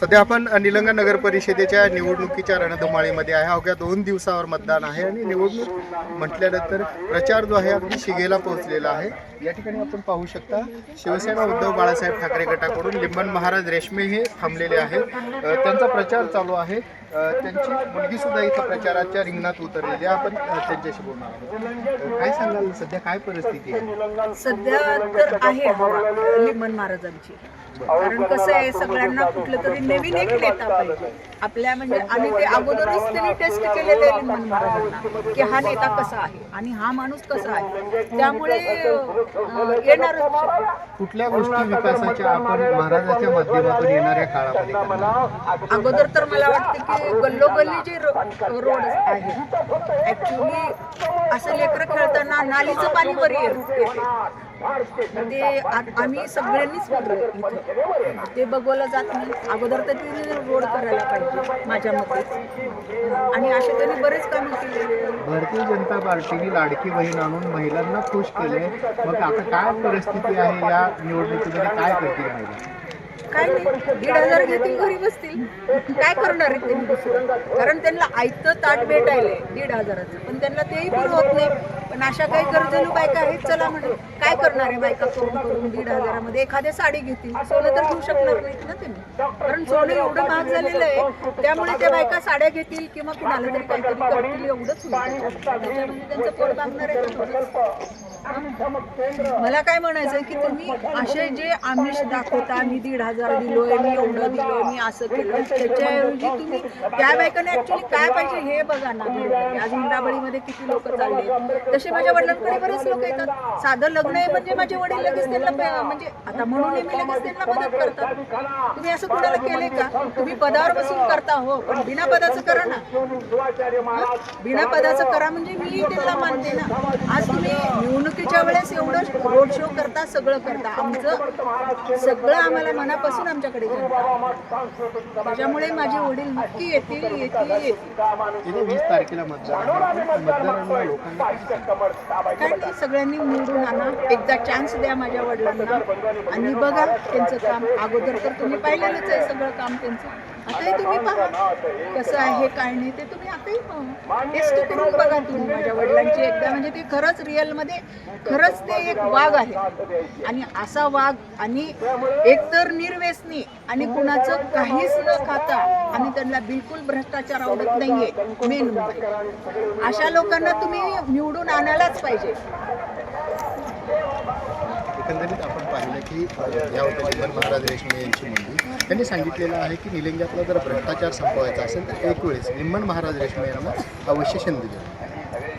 सध्या आपण निलंगा नगर परिषदेच्या निवडणुकीच्या रणधुमाळीमध्ये आहे. अवघ्या दोन दिवसावर मतदान आहे आणि निवडणूक म्हटल्यानंतर प्रचार जो आहे अगदी शिगेला पोहोचलेला आहे. या ठिकाणी आपण पाहू शकता शिवसेना उद्धव बाळासाहेब ठाकरे गटाकडून लिंबन महाराज रेशमे हे थांबलेले आहेत. त्यांचा प्रचार चालू आहे. त्यांची मुलगी सुद्धा इथं प्रचाराच्या रिंगणात उतरलेली आहे. आपण त्यांच्याशी बोलणार आहोत. काय सांगाल सध्या काय परिस्थिती आहे? सध्या तर आहे लिंबन महाराजांची. कारण कसं आहे सगळ्यांना कुठलं तरी नवीन एक नेता पाहिजे. आपल्या म्हणजे आम्ही ते अगोदरच त्यांनी टेस्ट आहे महाराजांना की हा नेता कसा आहे आणि हा माणूस कसा आहे? त्यामुळे अं, येणारच कुठल्या गोष्टी विकासाच्या आपण महाराजाच्या माध्यमातून येणाऱ्या काळामध्ये? अगोदर तर मला वाटतं की गल्लोगल्ली जे रोड आहेत ऍक्च्युली असं लेकरं खेळताना नालीचं पाणी वर येते. ते आ- आम्ही सगळ्यांनीच ते बघवलं जात नाही. अगोदर तर तिने रोड करायला पाहिजे माझ्या मते. आणि असे त्यांनी बरेच कामं केलेले आहेत. भारतीय जनता पार्टीने लाडकी बहीण आणून महिलांना खुश केले. मग आता काय परिस्थिती आहे या निवडणुकीमध्ये? काय करतील महिला? काय नाही. दीड हजार घेतील घरी बसतील. काय करणार आहेत त्यांनी कारण त्यांना आयतं ताट भेटायलंय दीड हजाराचं. पण त्यांना तेही पुरवत नाही. पण अशा काही गरजेनं बायका आहेत चला म्हणून काय करणार आहे बायका करून करून दीड हजारामध्ये? एखाद्या साडी घेतील. सोनं तर घेऊ शकणार नाहीत ना त्यांनी कारण सोनं एवढं महाग झालेलं आहे त्यामुळे त्या बायका साड्या घेतील किंवा कुणाला तरी काहीतरी करतील एवढंच त्याच्यामध्ये त्यांचं पोट बांधणार आहे मला काय म्हणायचं की तुम्ही असे जे आमिष दाखवता मी दीड हजार दिलोय मी एवढं दिलोय मी असं केलं त्याच्याऐवजी तुम्ही त्या बायकाने ऍक्च्युली काय पाहिजे हे बघा ना. आज हिंदाबळीमध्ये किती लोक चालले तसे माझ्या वडिलांकडे बरेच लोक येतात. साधं लग्न आहे म्हणजे माझे वडील लगेच त्यांना म्हणजे आता म्हणून मी लगेच त्यांना मदत करतात. तुम्ही असं कुणाला केले का? तुम्ही पदावर बसून करता हो पण बिना पदाचं करा ना. बिना पदाचं करा म्हणजे मी त्यांना मानते ना. आज तुम्ही निवडणुकीच्या वेळेस एवढं रोड शो करता सगळं करता आमचं सगळं आम्हाला मनापासून आमच्याकडे. त्याच्यामुळे माझे वडील नक्की येतील येतील वीस तारखेला. मतदारांना लोकांना? काय नाही सगळ्यांनी निवडून आणा एकदा चान्स द्या माझ्या वडिलांना आणि बघा त्यांचं काम अगोदर तर तुम्ही पाहिलेलंच आहे सगळं काम त्यांचं आताही तुम्ही पहा. कसं आहे काय नाही ते तुम्ही आताही पहा. टेस्ट करून बघा तुम्ही माझ्या वडिलांची एकदा म्हणजे ते खरंच रिअलमध्ये खरंच ते एक वाघ आहे. आणि असा वाघ आणि एकतर निर्व्यसनी आणि कुणाचं काहीच न खाता आणि त्यांना बिलकुल भ्रष्टाचार आवडत नाहीये मेन म्हणजे. अशा लोकांना तुम्ही निवडून आणायलाच पाहिजे. एकंदरीत आपण पाहिलं की अ, या होत्या महाराज रेशमे यांची मुलगी. त्यांनी सांगितलेलं आहे की निलंग्यातला जर भ्रष्टाचार संपवायचा असेल तर एक वेळेस निम्मन महाराज रेशमे यांना अवश्य संधी द्या